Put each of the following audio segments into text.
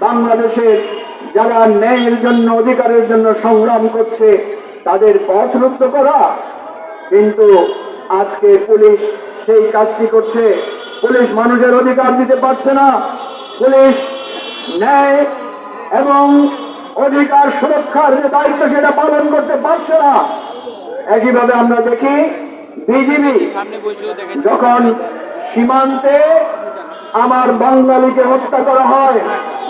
বাংলাদেশের যারা ন্যায়ের জন্য অধিকারের জন্য সংগ্রাম করছে তাদের পথ রুদ্ধ করা। কিন্তু আজকে পুলিশ সেই কাজটি করছে। পুলিশ মানুষের অধিকার দিতে পারছে না। পুলিশ ন্যায় এবং অধিকার সুরক্ষার যে দায়িত্ব সেটা পালন করতে পারছে না। একইভাবে আমরা দেখি বিজিবি যখন সীমান্তে আমার বাঙালিকে হত্যা করা হয়,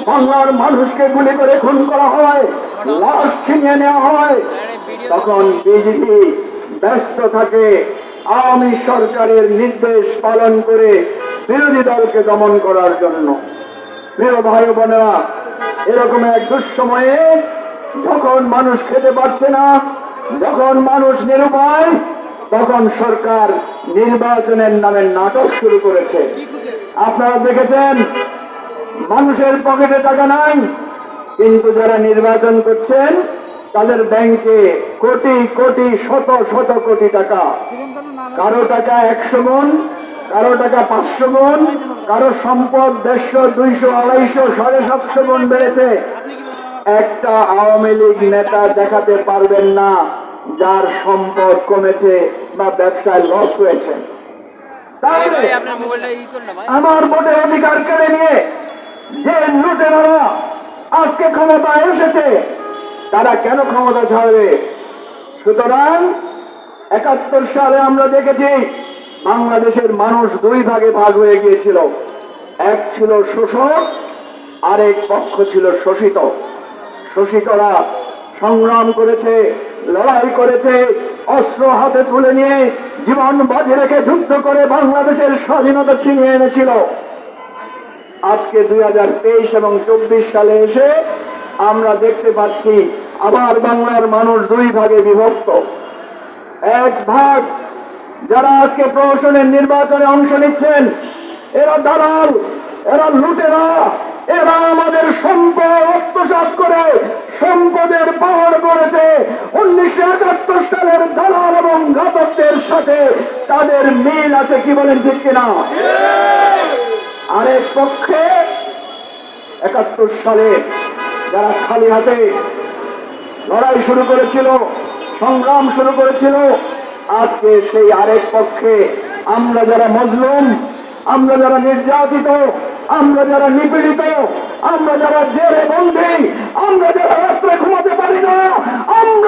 বাংলার মানুষকে গুলি করে খুন করা হয়, লাশ ছিনিয়ে নেওয়া হয়। তখন বিজেপি ব্যস্ত থাকে, আওয়ামী সরকারের নির্দেশ পালন করে বিরোধী দলকে দমন করার জন্য। প্রিয় ভাই বোনেরা, এরকম এক দুঃসময়ে যখন মানুষ খেতে পারছে না, যখন মানুষ নিরুপায়, তখন সরকার নির্বাচনের নামে নাটক শুরু করেছে। আপনারা দেখেছেন, মানুষের পকেটে টাকা নাই, কিন্তু যারা নির্বাচন করছেন, তাদের ব্যাংকে কোটি কোটি, শত শত কোটি টাকা। কারও টাকা একশো গুণ কারও টাকা পাঁচশো গুণ কারও সম্পদ দেড়শো, দুইশো, আড়াইশো, সাড়ে সাতশো গুণ বেড়েছে। একটা আওয়ামী লীগ নেতা দেখাতে পারবেন না, যার সম্পদ কমেছে বা ব্যবসায় লস হয়েছে। আমার ভোটের অধিকার কেড়ে নিয়ে যে লুটেরারা আজকে ক্ষমতায় এসেছে তারা কেন ক্ষমতা ছাড়বে? সুতরাং একাত্তর সালে আমরা দেখেছি বাংলাদেশের মানুষ দুই ভাগে ভাগ হয়ে গিয়েছিল। এক ছিল শোষক আরেক পক্ষ ছিল শোষিত। শোষিতরা সংগ্রাম করেছে লড়াই করেছে অস্ত্র হাতে তুলে নিয়ে জীবন বাজি রেখে যুদ্ধ করে বাংলাদেশের স্বাধীনতা ছিনিয়ে এনেছিল। আজকে দুই এবং চব্বিশ সালে এসে আমরা দেখতে পাচ্ছি আবার বাংলার মানুষ দুই ভাগে বিভক্ত। এক ভাগ যারা আজকে প্রহসনের নির্বাচনে অংশ নিচ্ছেন, এরা দালাল, এরা লুটেরা, এরা আমাদের সম্পদ আত্মসাৎ করে করেছে উনিশশো একাত্তর সালের দালাল এবং ঘাতকদের সাথে তাদের মিল আছে কি বলেন ঠিক কিনা? আরেক পক্ষে একাত্তর সালে যারা খালি হাতে লড়াই শুরু করেছিল, সংগ্রাম শুরু করেছিল, আজকে সেই আরেক পক্ষে আমরা যারা মজলুম, আমরা যারা নির্যাতিত, আমরা যারা নিপীড়িত, আমরা যারা জেলে বন্দী, আমরা যারা রাত্রে ঘুমাতে পারি না আমরা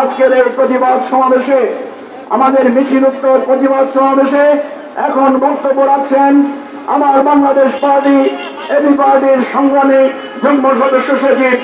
আজকের এই প্রতিবাদ সমাবেশে, আমাদের মিছিল উত্তর প্রতিবাদ সমাবেশে এখন বক্তব্য রাখছেন আমার বাংলাদেশ পার্টি, এবি পার্টির সংগ্রামী যুগ্ম সদস্য সচিব